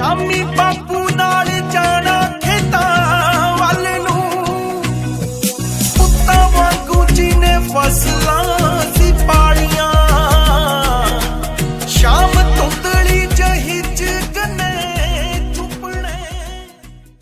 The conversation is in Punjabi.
ਸ਼ਾਮੀ ਬਾਪੂ ਨਾਲ ਜਾਣਾ ਖੇਤਾਂ ਵਾਲੇ ਨੂੰ। ਪੁੱਤਾਂ ਵਾਂਗੂ ਜੀ ਨੇ ਫਸਲ